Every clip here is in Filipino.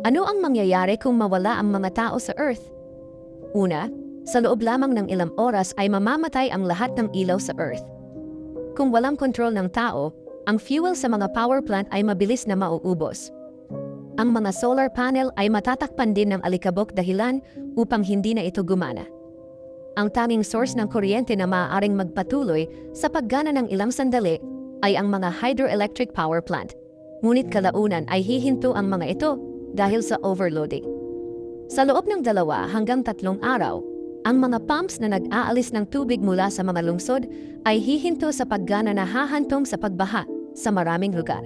Ano ang mangyayari kung mawala ang mga tao sa Earth? Una, sa loob lamang ng ilang oras ay mamamatay ang lahat ng ilaw sa Earth. Kung walang kontrol ng tao, ang fuel sa mga power plant ay mabilis na mauubos. Ang mga solar panel ay matatakpan din ng alikabok dahilan upang hindi na ito gumana. Ang tanging source ng kuryente na maaaring magpatuloy sa paggana ng ilang sandali ay ang mga hydroelectric power plant. Ngunit kalaunan ay hihinto ang mga ito dahil sa overloading. Sa loob ng dalawa hanggang tatlong araw, ang mga pumps na nag-aalis ng tubig mula sa mga lungsod ay hihinto sa paggana na hahantong sa pagbaha sa maraming lugar.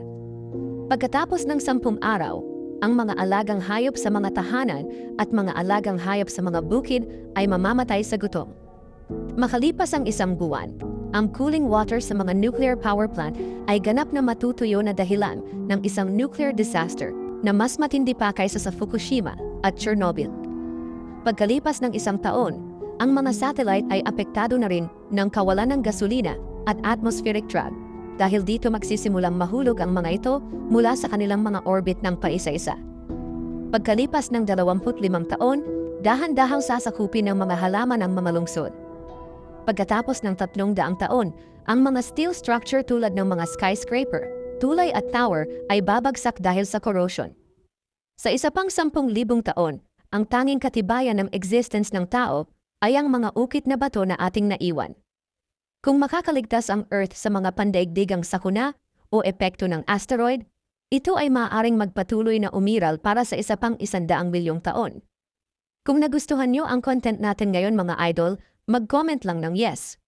Pagkatapos ng sampung araw, ang mga alagang hayop sa mga tahanan at mga alagang hayop sa mga bukid ay mamamatay sa gutom. Makalipas ang isang buwan, ang cooling water sa mga nuclear power plant ay ganap na matutuyo na dahilan ng isang nuclear disaster na mas matindi pa kaysa sa Fukushima at Chernobyl. Pagkalipas ng isang taon, ang mga satellite ay apektado na rin ng kawalan ng gasolina at atmospheric drag dahil dito magsisimulang mahulog ang mga ito mula sa kanilang mga orbit ng paisa-isa. Pagkalipas ng 25 taon, dahan-dahang sasakupin ng mga halaman ang mga lungsod. Pagkatapos ng 300 taon, ang mga steel structure tulad ng mga skyscraper, tulay at tower ay babagsak dahil sa corrosion. Sa isa pang 10,000 taon, ang tanging katibayan ng existence ng tao ay ang mga ukit na bato na ating naiwan. Kung makakaligtas ang Earth sa mga pandaigdigang sakuna o epekto ng asteroid, ito ay maaaring magpatuloy na umiral para sa isa pang isandaang milyong taon. Kung nagustuhan nyo ang content natin ngayon mga idol, mag-comment lang ng yes.